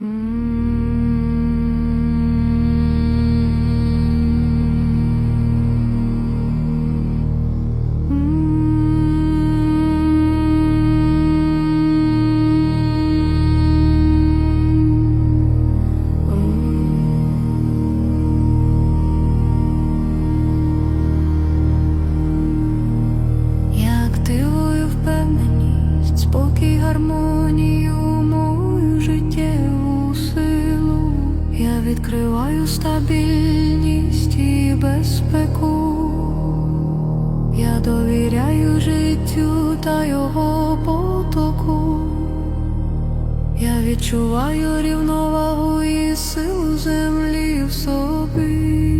Я стабільність і безпеку. Я довіряю життю та його потоку. Я відчуваю рівновагу і силу землі в собі.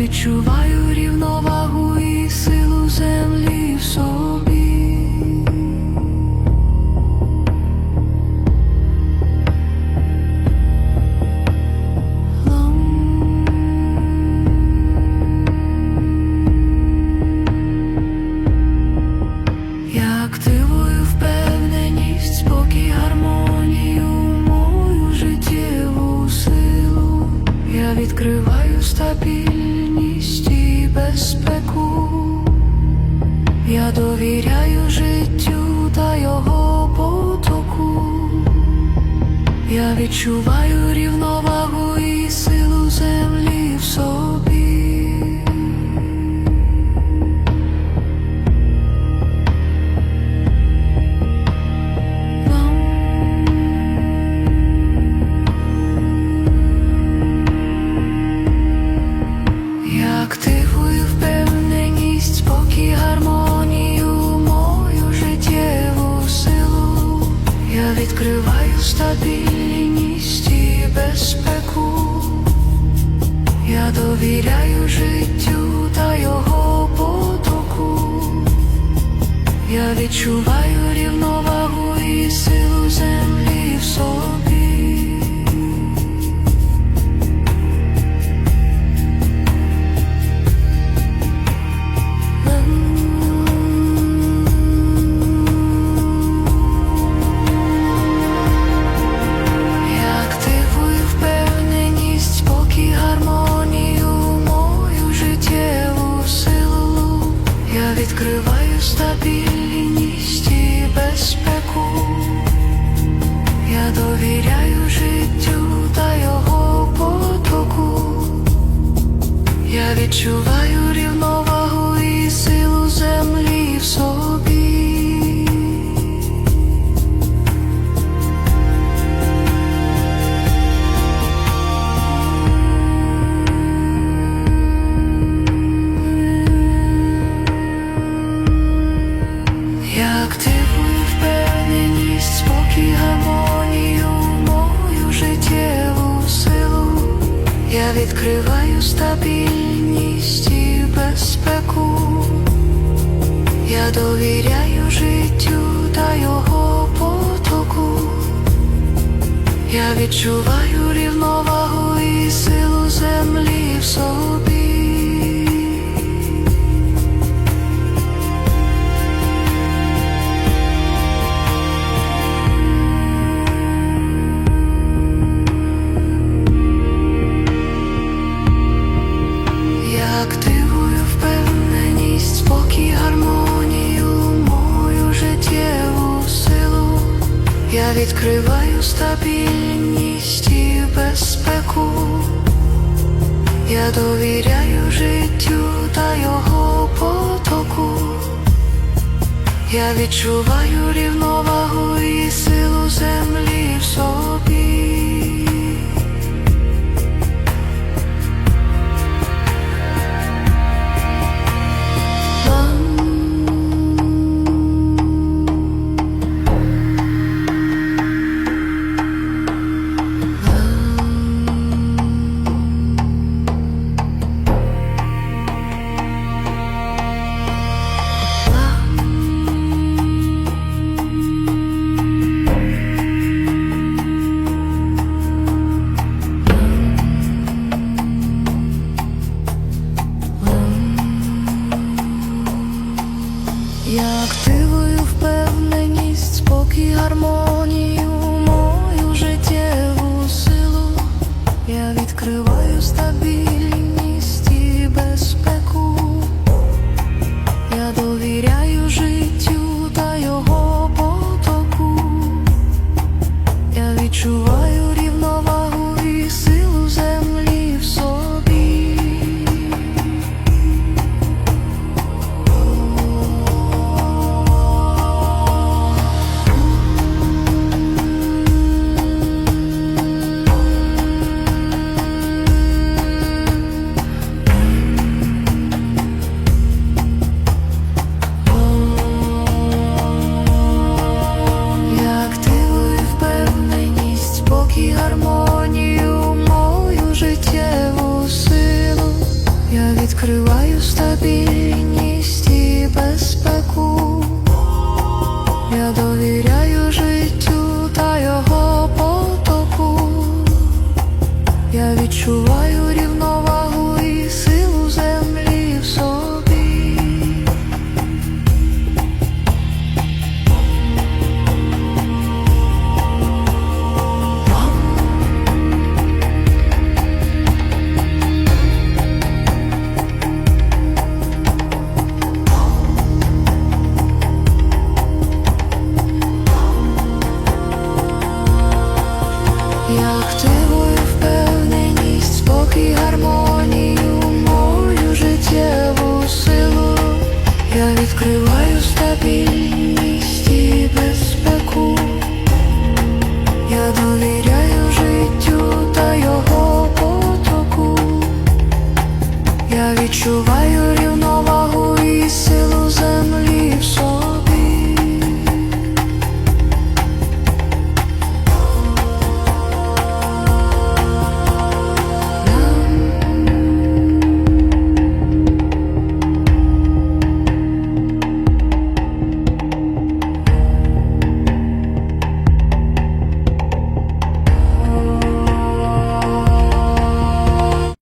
Відчуваю рівновагу і силу землі в собі. Відкриваю стабільність і безпеку. Я довіряю життю та його потоку. Я відчуваю рівновагу і силу активую впевненість, спокій, гармонію, мою життєву силу. Я відкриваю стабільність і безпеку. Я довіряю життю та його потоку. Я відчуваю рівновагу і силу землі в собі. Я відкриваю стабільність і безпеку. Я довіряю життю та його потоку. Я відчуваю відкриваю стабільність і безпеку. Я довіряю життю та його потоку. Я відчуваю рівновагу і силу землі відкриваю стабільність і безпеку. Я довіряю життю та його потоку. Я відчуваю рівновагу і силу землі в собі. Стабільність і безпеку. Відкриваю стабільність і безпеку. Відчуваю